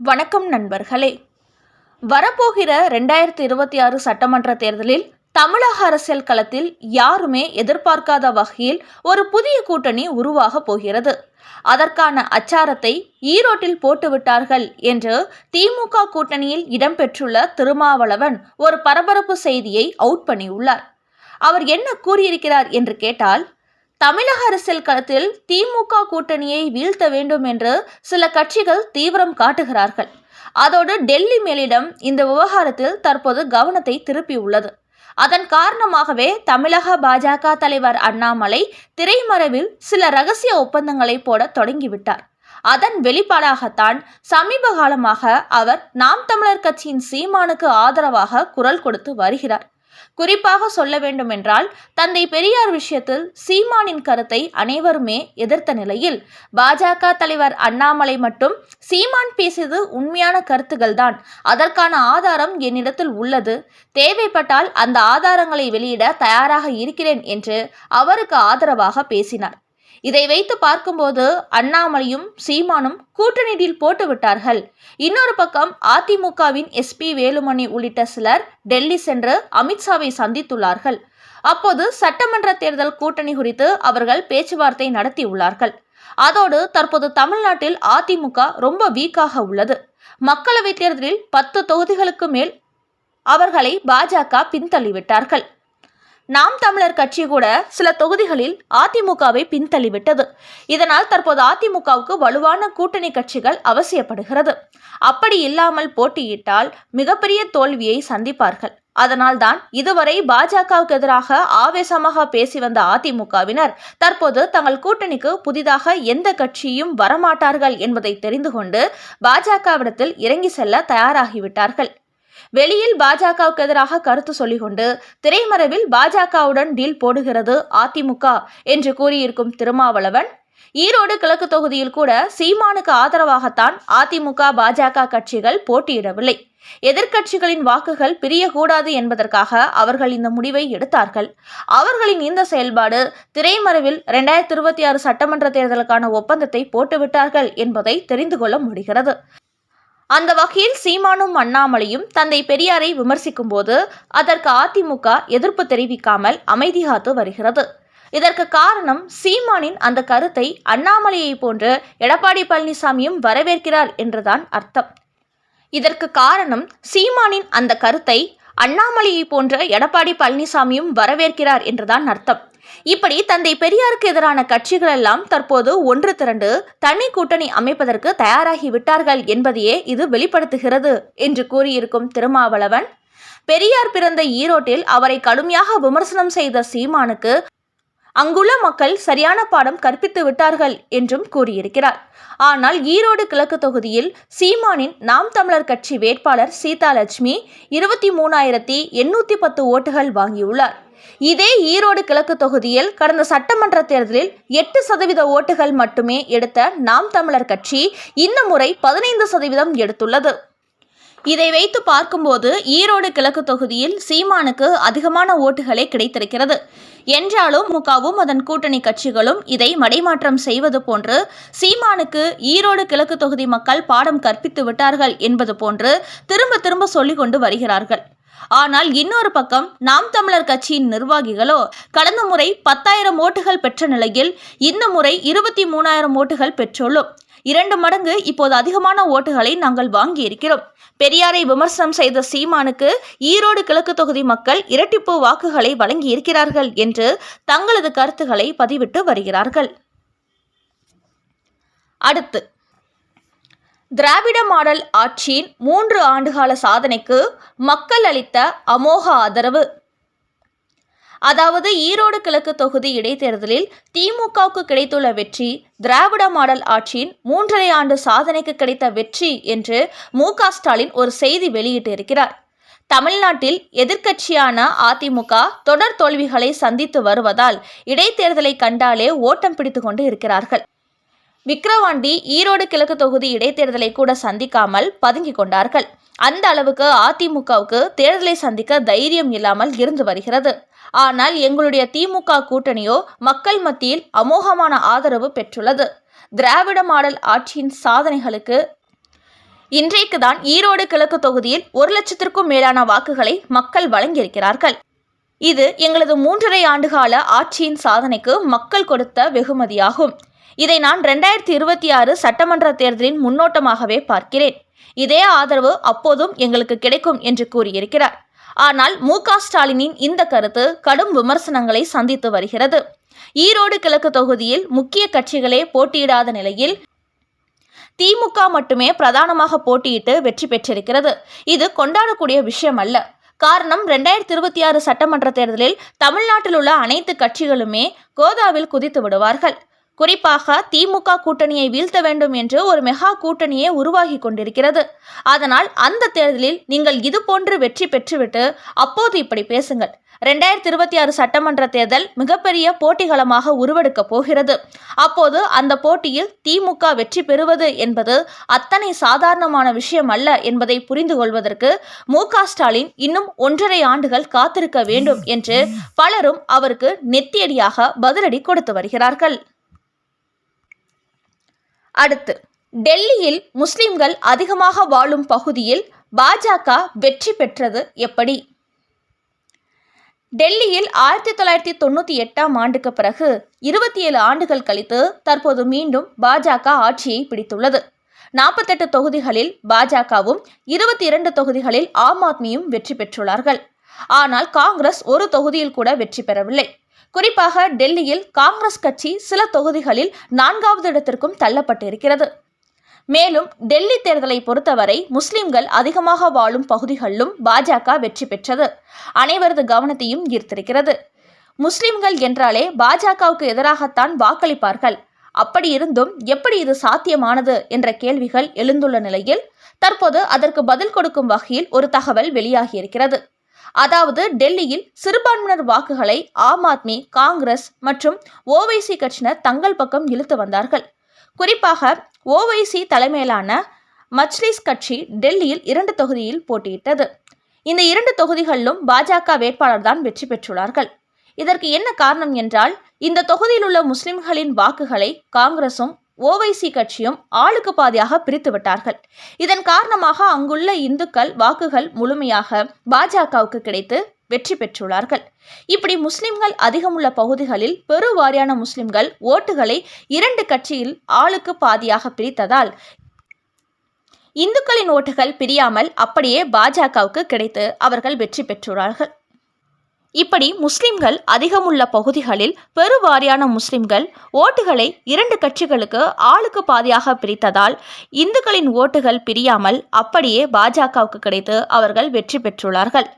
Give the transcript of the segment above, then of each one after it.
வணக்கம் நண்பர்களே. வரப்போகிற ரெண்டாயிரத்தி இருபத்தி ஆறு சட்டமன்ற தேர்தலில் தமிழக அரசியல் களத்தில் யாருமே எதிர்பார்க்காத வகையில் ஒரு புதிய கூட்டணி உருவாக போகிறது. அதற்கான அச்சாரத்தை ஈரோட்டில் போட்டுவிட்டார்கள் என்று திமுக கூட்டணியில் இடம்பெற்றுள்ள திருமாவளவன் ஒரு பரபரப்பு செய்தியை அவுட் பண்ணியுள்ளார். அவர் என்ன கூறியிருக்கிறார் என்று கேட்டால் தமிழக அரசியல் களத்தில் திமுக கூட்டணியை வீழ்த்த வேண்டும் என்று சில கட்சிகள் தீவிரம் காட்டுகிறார்கள். அதோடு டெல்லி மேலிடம் இந்த விவகாரத்தில் தற்போது கவனத்தை திருப்பியுள்ளது. அதன் காரணமாகவே தமிழக பாஜக தலைவர் அண்ணாமலை திரைமறைவில் சில ரகசிய ஒப்பந்தங்களை போட தொடங்கிவிட்டார். அதன் வெளிப்பாடாகத்தான் சமீப காலமாக அவர் நாம் தமிழர் கட்சியின் சீமானுக்கு ஆதரவாக குரல் கொடுத்து வருகிறார். குறிப்பாக சொல்ல வேண்டுமென்றால் தந்தை பெரியார் விஷயத்தில் சீமானின் கருத்தை அனைவருமே எதிர்த்த நிலையில் பாஜக தலைவர் அண்ணாமலை மட்டும் சீமான் பேசியது உண்மையான கருத்துகள்தான் அதற்கான ஆதாரம் என்னிடத்தில் உள்ளது. தேவைப்பட்டால் அந்த ஆதாரங்களை வெளியிட தயாராக இருக்கிறேன் என்று அவருக்கு ஆதரவாக பேசினார். இதை வைத்து பார்க்கும்போது அண்ணாமலையும் சீமானும் கூட்டணியில் போட்டு விட்டார்கள். இன்னொரு பக்கம் அதிமுகவின் எஸ்பி வேலுமணி உள்ளிட்ட சிலர் டெல்லி சென்று அமித்ஷாவை சந்தித்துள்ளார்கள். அப்போது சட்டமன்ற தேர்தல் கூட்டணி குறித்து அவர்கள் பேச்சுவார்த்தை நடத்தியுள்ளார்கள் அதோடு தற்போது தமிழ்நாட்டில் அதிமுக ரொம்ப வீக்காக உள்ளது. மக்களவைத் தேர்தலில் பத்து தொகுதிகளுக்கு மேல் அவர்களை பாஜக பின்தள்ளிவிட்டார்கள். நாம் தமிழர் கட்சி கூட சில தொகுதிகளில் அதிமுகவை பின்தள்ளிவிட்டது. இதனால் தற்போது அதிமுகவுக்கு வலுவான கூட்டணி கட்சிகள் அவசியப்படுகிறது. அப்படி இல்லாமல் போட்டியிட்டால் மிகப்பெரிய தோல்வியை சந்திப்பார்கள். அதனால்தான் இதுவரை பாஜகவுக்கு எதிராக ஆவேசமாக பேசி வந்த அதிமுகவினர் தற்போது தங்கள் கூட்டணிக்கு புதிதாக எந்த கட்சியும் வரமாட்டார்கள் என்பதை தெரிந்து கொண்டு பாஜகவிடத்தில் இறங்கி செல்ல தயாராகிவிட்டார்கள். வெளியில் பாஜகவுக்கு எதிராக கருத்து சொல்லிக்கொண்டு திரைமறைவில் பாஜகவுடன் டீல் போடுகிறது அதிமுக என்று கூறியிருக்கும் திருமாவளவன் ஈரோடு கிழக்கு தொகுதியில் கூட சீமானுக்கு ஆதரவாகத்தான் அதிமுக பாஜக கட்சிகள் போட்டியிடவில்லை. எதிர்க்கட்சிகளின் வாக்குகள் பிரியக்கூடாது என்பதற்காக அவர்கள் இந்த முடிவை எடுத்தார்கள். அவர்களின் இந்த செயல்பாடு திரைமறைவில் இரண்டாயிரத்தி இருபத்தி ஆறு சட்டமன்ற தேர்தலுக்கான ஒப்பந்தத்தை போட்டுவிட்டார்கள் என்பதை தெரிந்து கொள்ள முடிகிறது. அந்த வகையில் சீமானும் அண்ணாமலையும் தந்தை பெரியாரை விமர்சிக்கும் போது அதற்கு அதிமுக எதிர்ப்பு தெரிவிக்காமல் அமைதி காத்து வருகிறது. இதற்கு காரணம் சீமானின் அந்த கருத்தை அண்ணாமலையை போன்று எடப்பாடி பழனிசாமியும் வரவேற்கிறார் என்றுதான் அர்த்தம். இதற்கு காரணம் சீமானின் அந்த கருத்தை அண்ணாமலையை போன்ற எடப்பாடி பழனிசாமியும் வரவேற்கிறார் என்றுதான் அர்த்தம். இப்படி தந்தை பெரியாருக்கு எதிரான கட்சிகள் எல்லாம் தற்போது ஒன்று திரண்டு தனி கூட்டணி அமைப்பதற்கு தயாராகி விட்டார்கள் என்பதையே இது வெளிப்படுத்துகிறது என்று கூறியிருக்கும் திருமாவளவன். பெரியார் பிறந்த ஈரோட்டில் அவரை கடுமையாக விமர்சனம் செய்த சீமானுக்கு அங்குள்ள மக்கள் சரியான பாடம் கற்பித்து விட்டார்கள் என்றும் கூறியிருக்கிறார். ஆனால் ஈரோடு கிழக்கு தொகுதியில் சீமானின் நாம் தமிழர் கட்சி வேட்பாளர் சீதாலட்சுமி இருபத்தி மூணாயிரத்தி எண்ணூற்றி பத்து ஓட்டுகள் வாங்கியுள்ளார். இதே ஈரோடு கிழக்கு தொகுதியில் கடந்த சட்டமன்ற தேர்தலில் எட்டு சதவீத ஓட்டுகள் மட்டுமே எடுத்த நாம் தமிழர் கட்சி இந்த முறை பதினைந்து சதவீதம் எடுத்துள்ளது. இதை வைத்து பார்க்கும்போது ஈரோடு கிழக்கு தொகுதியில் சீமானுக்கு அதிகமான ஓட்டுகளே கிடைத்திருக்கிறது. என்றாலும் முகவும் அதன் கூட்டணி கட்சிகளும் இதை மடைமாற்றம் செய்வது போன்று சீமானுக்கு ஈரோடு கிழக்கு தொகுதி மக்கள் பாடம் கற்பித்து விட்டார்கள் என்பது போன்று திரும்ப திரும்ப சொல்லிக் கொண்டு வருகிறார்கள். ஆனால் இன்னொரு பக்கம் நாம் தமிழர் கட்சியின் நிர்வாகிகளோ கடந்த முறை பத்தாயிரம் ஓட்டுகள் பெற்ற நிலையில் இந்த முறை இருபத்தி மூணாயிரம் ஓட்டுகள் பெற்றுள்ளோம் இரண்டு மடங்கு இப்போது அதிகமான ஓட்டுகளை நாங்கள் வாங்கி இருக்கிறோம் பெரியாரை விமர்சனம் செய்த சீமானுக்கு ஈரோடு கிழக்கு தொகுதி மக்கள் இரட்டிப்பு வாக்குகளை வழங்கி இருக்கிறார்கள் என்று தங்களது கருத்துக்களை பதிவிட்டு வருகிறார்கள். அடுத்து திராவிட மாடல் ஆட்சியின் மூன்று ஆண்டுகால சாதனைக்கு மக்கள் அளித்த அமோக ஆதரவு. அதாவது ஈரோடு கிழக்கு தொகுதி இடைத்தேர்தலில் திமுகவுக்கு கிடைத்துள்ள வெற்றி திராவிட மாடல் ஆட்சியின் மூன்றரை ஆண்டு சாதனைக்கு கிடைத்த வெற்றி என்று மு ஸ்டாலின் ஒரு செய்தி வெளியிட்டிருக்கிறார். தமிழ்நாட்டில் எதிர்க்கட்சியான அதிமுக தொடர் தோல்விகளை சந்தித்து வருவதால் இடைத்தேர்தலை கண்டாலே ஓட்டம் பிடித்து கொண்டு இருக்கிறார்கள். விக்கிரவாண்டி ஈரோடு கிழக்கு தொகுதி இடைத்தேர்தலை கூட சந்திக்காமல் பதுங்கிக் கொண்டார்கள். அந்த அளவுக்கு அதிமுகவுக்கு தேர்தலை சந்திக்க தைரியம் இல்லாமல் இருந்து வருகிறது. ஆனால் எங்களுடைய திமுக கூட்டணியோ மக்கள் மத்தியில் அமோகமான ஆதரவு பெற்றுள்ளது. திராவிட மாடல் ஆட்சியின் சாதனைகளுக்கு இன்றைக்கு தான் ஈரோடு கிழக்கு தொகுதியில் ஒரு லட்சத்திற்கும் மேலான வாக்குகளை மக்கள் வழங்கியிருக்கிறார்கள். இது எங்களது மூன்றரை ஆண்டுகால ஆட்சியின் சாதனைக்கு மக்கள் கொடுத்த வெகுமதியாகும். இதை நான் ரெண்டாயிரத்தி இருபத்தி ஆறு சட்டமன்ற தேர்தலின் முன்னோட்டமாகவே பார்க்கிறேன். இதே ஆதரவு அப்போதும் எங்களுக்கு கிடைக்கும் என்று கூறியிருக்கிறார். ஆனால் மு ஸ்டாலினின் இந்த கருத்து கடும் விமர்சனங்களை சந்தித்து வருகிறது. ஈரோடு கிழக்கு தொகுதியில் முக்கிய கட்சிகளே போட்டியிடாத நிலையில் திமுக மட்டுமே பிரதானமாக போட்டியிட்டு வெற்றி பெற்றிருக்கிறது. இது கொண்டாடக்கூடிய விஷயம் அல்ல. காரணம் ரெண்டாயிரத்தி இருபத்தி ஆறு சட்டமன்ற தேர்தலில் தமிழ்நாட்டில் உள்ள அனைத்து கட்சிகளுமே கோதாவில் குதித்து விடுவார்கள். குறிப்பாக திமுக கூட்டணியை வீழ்த்த வேண்டும் என்று ஒரு மெகா கூட்டணியே உருவாகி கொண்டிருக்கிறது. அதனால் அந்த தேர்தலில் நீங்கள் இது போன்று வெற்றி பெற்றுவிட்டு அப்போது இப்படி பேசுங்கள். ரெண்டாயிரத்தி இருபத்தி ஆறு சட்டமன்ற தேர்தல் மிகப்பெரிய போட்டிகளமாக உருவெடுக்க போகிறது. அப்போது அந்த போட்டியில் திமுக வெற்றி பெறுவது என்பது அத்தனை சாதாரணமான விஷயம் அல்ல என்பதை புரிந்து கொள்வதற்கு மு ஸ்டாலின் இன்னும் ஒன்றரை ஆண்டுகள் காத்திருக்க வேண்டும் என்று பலரும் அவருக்கு நெத்தியடியாக பதிலடி கொடுத்து வருகிறார்கள். அடுத்து டெல்லியில் முஸ்லிம்கள் அதிகமாக வாழும் பகுதியில் பாஜக வெற்றி பெற்றது எப்படி? டெல்லியில் ஆயிரத்தி தொள்ளாயிரத்தி தொண்ணூற்றி எட்டாம் ஆண்டுக்கு பிறகு இருபத்தி ஏழு ஆண்டுகள் கழித்து தற்போது மீண்டும் பாஜக ஆட்சியை பிடித்துள்ளது. நாற்பத்தெட்டு தொகுதிகளில் பாஜகவும் இருபத்தி இரண்டு தொகுதிகளில் ஆம் ஆத்மியும் வெற்றி பெற்றுள்ளார்கள். ஆனால் காங்கிரஸ் ஒரு தொகுதியில் கூட வெற்றி பெறவில்லை. குறிப்பாக டெல்லியில் காங்கிரஸ் கட்சி சில தொகுதிகளில் நான்காவது இடத்திற்கும் தள்ளப்பட்டிருக்கிறது. மேலும் டெல்லி தேர்தலை பொறுத்தவரை முஸ்லிம்கள் அதிகமாக வாழும் பகுதிகளிலும் பாஜக வெற்றி பெற்றது. அனைவரது கவனத்தையும் ஈர்த்திருக்கிறது. முஸ்லிம்கள் என்றாலே பாஜகவுக்கு எதிராகத்தான் வாக்களிப்பார்கள். அப்படி இருந்தும் எப்படி இது சாத்தியமானது என்ற கேள்விகள் எழுந்துள்ள நிலையில் தற்போது அதற்கு பதில் கொடுக்கும் வகையில் ஒரு தகவல் வெளியாகியிருக்கிறது. அதாவது டெல்லியில் சிறுபான்மையினர் வாக்குகளை ஆம் ஆத்மி காங்கிரஸ் மற்றும் ஓவைசி கட்சியினர் தங்கள் பக்கம் இழுத்து வந்தார்கள். குறிப்பாக ஓவைசி தலைமையிலான மச்லிஸ் கட்சி டெல்லியில் இரண்டு தொகுதியில் போட்டியிட்டது. இந்த இரண்டு தொகுதிகளிலும் பாஜக வேட்பாளர் தான் வெற்றி பெற்றுள்ளார்கள். இதற்கு என்ன காரணம் என்றால் இந்த தொகுதியில் உள்ள முஸ்லிம்களின் வாக்குகளை காங்கிரசும் ஓவைசி கட்சியும் ஆளுக்கு பாதியாக பிரித்து விட்டார்கள். இதன் காரணமாக அங்குள்ள இந்துக்கள் வாக்குகள் முழுமையாக பாஜகவுக்கு கிடைத்து வெற்றி பெற்றுள்ளார்கள். இப்படி முஸ்லிம்கள் அதிகமுள்ள பகுதிகளில் பெருவாரியான முஸ்லிம்கள் ஓட்டுகளை இரண்டு கட்சியில் ஆளுக்கு பாதியாக பிரித்ததால் இந்துக்களின் ஓட்டுகள் பிரியாமல் அப்படியே பாஜகவுக்கு கிடைத்து அவர்கள் வெற்றி பெற்றுள்ளார்கள். இப்படி முஸ்லிம்கள் அதிகமுள்ள பகுதிகளில் பெருவாரியான முஸ்லிம்கள் ஓட்டுகளை இரண்டு கட்சிகளுக்கு ஆளுக்கு பாதியாக பிரித்ததால் இந்துக்களின் ஓட்டுகள் பிரியாமல் அப்படியே பாஜகவுக்கு கிடைத்து அவர்கள் வெற்றி பெற்றுள்ளார்கள்.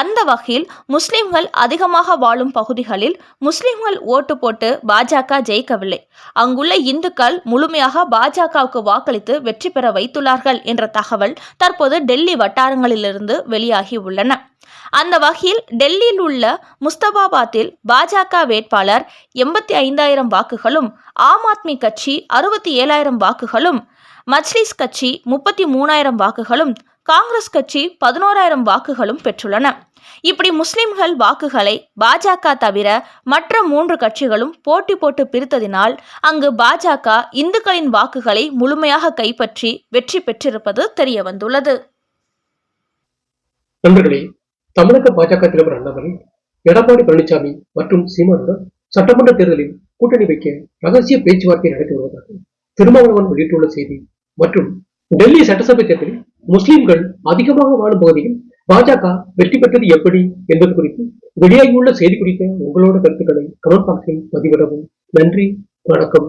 அந்த வகையில் முஸ்லிம்கள் அதிகமாக வாழும் பகுதிகளில் முஸ்லிம்கள் ஓட்டு போட்டு பாஜக ஜெயிக்கவில்லை. அங்குள்ள இந்துக்கள் முழுமையாக பாஜகவுக்கு வாக்களித்து வெற்றி பெற வைத்துள்ளார்கள் என்ற தகவல் தற்போது டெல்லி வட்டாரங்களிலிருந்து வெளியாகி உள்ளன. அந்த வகையில் டெல்லியில் உள்ள முஸ்தபாபாத்தில் பாஜக வேட்பாளர் எண்பத்தி ஐந்தாயிரம் வாக்குகளும் ஆம் ஆத்மி கட்சி அறுபத்தி ஏழாயிரம் வாக்குகளும் மஜ்லிஸ் கட்சி முப்பத்தி மூணாயிரம் வாக்குகளும் காங்கிரஸ் கட்சி பதினோராயிரம் வாக்குகளும் பெற்றுள்ளன. இப்படி முஸ்லிம்கள் வாக்குகளை பாஜக தவிர மற்ற மூன்று கட்சிகளும் போட்டி போட்டு பிரித்ததினால் அங்கு பாஜக இந்துக்களின் வாக்குகளை முழுமையாக கைப்பற்றி வெற்றி பெற்றிருப்பது தெரிய வந்துள்ளது நண்பர்களே தமிழக பாஜக தலைவர் அண்ணாமலை எடப்பாடி பழனிசாமி மற்றும் சீமானுடன் சட்டமன்ற தேர்தலில் கூட்டணி வைக்க ரகசிய பேச்சுவார்த்தை நடத்தி வருவதாக திருமாவளவன் வெளியிட்டுள்ள செய்தி. மற்றும் டெல்லி சட்டசபை தேர்தலில் முஸ்லிம்கள் அதிகமாக வாழும் பகுதியில் பாஜக வெற்றி பெற்றது எப்படி என்பது குறித்து வெளியாகியுள்ள செய்தி குறித்த உங்களோட கருத்துக்களை கமெண்ட் பாக்ஸில் பதிவிடவும். நன்றி வணக்கம்.